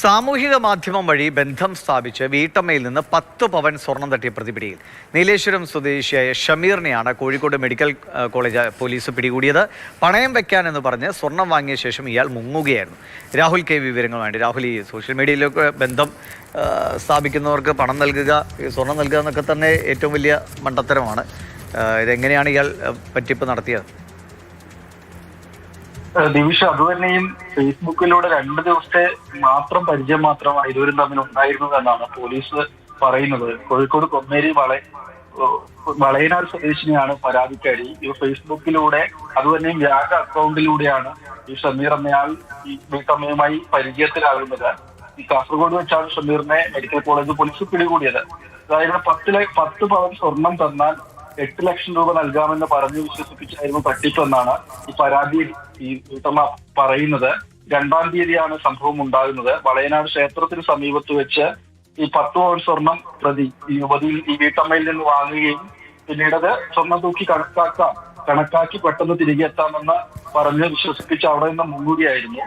സാമൂഹിക മാധ്യമം വഴി ബന്ധം സ്ഥാപിച്ച് വീട്ടമ്മയിൽ നിന്ന് പത്ത് പവൻ സ്വർണം തട്ടിയ പ്രതിപിടിയിൽ. നീലേശ്വരം സ്വദേശിയായ ഷമീറിനെയാണ് കോഴിക്കോട് മെഡിക്കൽ കോളേജ് പോലീസ് പിടികൂടിയത്. പണയം വെക്കാൻ എന്ന് പറഞ്ഞ് സ്വർണം വാങ്ങിയ ശേഷം ഇയാൾ മുങ്ങുകയായിരുന്നു. രാഹുൽ കെ വിവരങ്ങൾ രാഹുൽ ഈ സോഷ്യൽ മീഡിയയിലൊക്കെ ബന്ധം സ്ഥാപിക്കുന്നവർക്ക് പണം നൽകുക സ്വർണം നൽകുക എന്നൊക്കെ തന്നെ ഏറ്റവും വലിയ മണ്ടത്തരമാണ്. ഇതെങ്ങനെയാണ് ഇയാൾ പറ്റിപ്പ് നടത്തിയത്? ദിവിഷ അത് തന്നെയും ഫേസ്ബുക്കിലൂടെ രണ്ട് ദിവസത്തെ മാത്രം പരിചയം മാത്രമാണ് ഇരുവരും തമ്മിൽ ഉണ്ടായിരുന്നത് എന്നാണ് പോലീസ് പറയുന്നത്. കോഴിക്കോട് കൊമ്മേരി വള വളയനാർ സ്വദേശിനിയാണ് പരാതിക്കാരി ഇവർ ഫേസ്ബുക്കിലൂടെ അത് തന്നെയും വ്യാജ അക്കൗണ്ടിലൂടെയാണ് ഈ ഷമീർ എന്നയാൾ ഈ വീട്ടമ്മയുമായി പരിചയത്തിലാകുന്നത്. ഈ കാസർഗോഡ് വെച്ചാണ് ഷമീറിനെ മെഡിക്കൽ കോളേജ് പോലീസ് പിടികൂടിയത്. അതായത് പത്തിലെ പത്ത് പവൻ സ്വർണം തന്നാൽ എട്ട് ലക്ഷം രൂപ നൽകാമെന്ന് പറഞ്ഞു വിശ്വസിപ്പിച്ചായിരുന്നു തട്ടിപ്പ് എന്നാണ് ഈ പരാതി ഈ വീട്ടമ്മ പറയുന്നത്. രണ്ടാം തീയതിയാണ് സംഭവം ഉണ്ടാകുന്നത്. വളയനാട് ക്ഷേത്രത്തിന് സമീപത്ത് വെച്ച് ഈ പത്ത് പവൻ സ്വർണം പ്രതി ഈ യുവതിയിൽ ഈ വീട്ടമ്മയിൽ നിന്ന് വാങ്ങുകയും പിന്നീട് അത് സ്വർണം തൂക്കി കണക്കാക്കാം കണക്കാക്കി പെട്ടെന്ന് തിരികെ എത്താമെന്ന് പറഞ്ഞ് വിശ്വസിപ്പിച്ച് അവിടെ നിന്ന് മുങ്ങുകയായിരുന്നു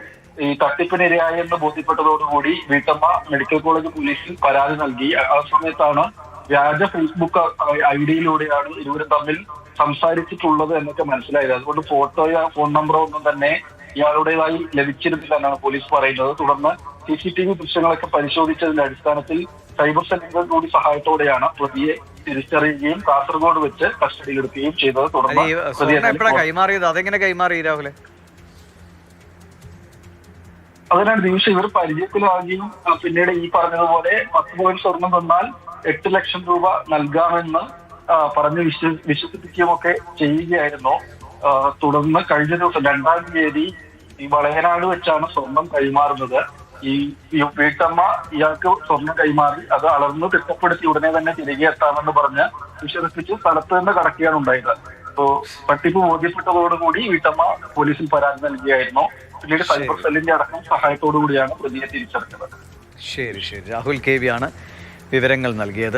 ഈ തട്ടിപ്പിനിരയായെന്ന് ബോധ്യപ്പെട്ടതോടുകൂടി വീട്ടമ്മ മെഡിക്കൽ കോളേജ് പോലീസിൽ പരാതി നൽകി. ആ സമയത്താണ് വ്യാജ ഫേസ്ബുക്ക് ഐ ഡിയിലൂടെയാണ് ഇരുവരും തമ്മിൽ സംസാരിച്ചിട്ടുള്ളത് എന്നൊക്കെ മനസ്സിലായത്. അതുകൊണ്ട് ഫോട്ടോയോ ഫോൺ നമ്പറോ ഒന്നും തന്നെ ഇയാളുടേതായി ലഭിച്ചിരുന്നില്ല എന്നാണ് പോലീസ് പറയുന്നത്. തുടർന്ന് സി സി ടി വി ദൃശ്യങ്ങളൊക്കെ പരിശോധിച്ചതിന്റെ അടിസ്ഥാനത്തിൽ സൈബർ സെല്ലുകൾ കൂടി സഹായത്തോടെയാണ് പ്രതിയെ തിരിച്ചറിയുകയും കാസർഗോഡ് വെച്ച് കസ്റ്റഡിയിലെടുക്കുകയും ചെയ്തത്. തുടർന്ന് കൈമാറിയത്? അതെങ്ങനെ കൈമാറി രാഹുലെ? അതിനാണ് ദിവസം ഇവർ പരിചയത്തിലാകുകയും പിന്നീട് ഈ പറഞ്ഞതുപോലെ പത്ത് പോയിന്റ് സ്വർണം തന്നാൽ എട്ട് ലക്ഷം രൂപ നൽകാമെന്ന് പറഞ്ഞ് വിശ്വ വിശ്വസിപ്പിക്കുകയും ഒക്കെ ചെയ്യുകയായിരുന്നു തുടർന്ന് കഴിഞ്ഞ ദിവസം രണ്ടാം തീയതി ഈ വളയനാട് വെച്ചാണ് സ്വർണം കൈമാറുന്നത്. ഈ വീട്ടമ്മ ഇയാൾക്ക് സ്വർണം കൈമാറി അത് അളർന്ന് തിട്ടപ്പെടുത്തി ഉടനെ തന്നെ തിരികെ എത്താമെന്ന് പറഞ്ഞ് വിശ്വസിപ്പിച്ച് സ്ഥലത്ത് നിന്ന് കടക്കുകയാണ് ഉണ്ടായത്. അപ്പോ തട്ടിപ്പ് ബോധ്യപ്പെട്ടതോടുകൂടി വീട്ടമ്മ പോലീസിൽ പരാതി നൽകിയായിരുന്നു. പിന്നീട് സൈബർ സെല്ലിന്റെ അടക്കം സഹായത്തോടു കൂടിയാണ് പ്രതിയെ തിരിച്ചറിഞ്ഞത്. ശരി ശരി. രാഹുൽ കെ വി ആണ് വിവരങ്ങൾ നൽകിയത്.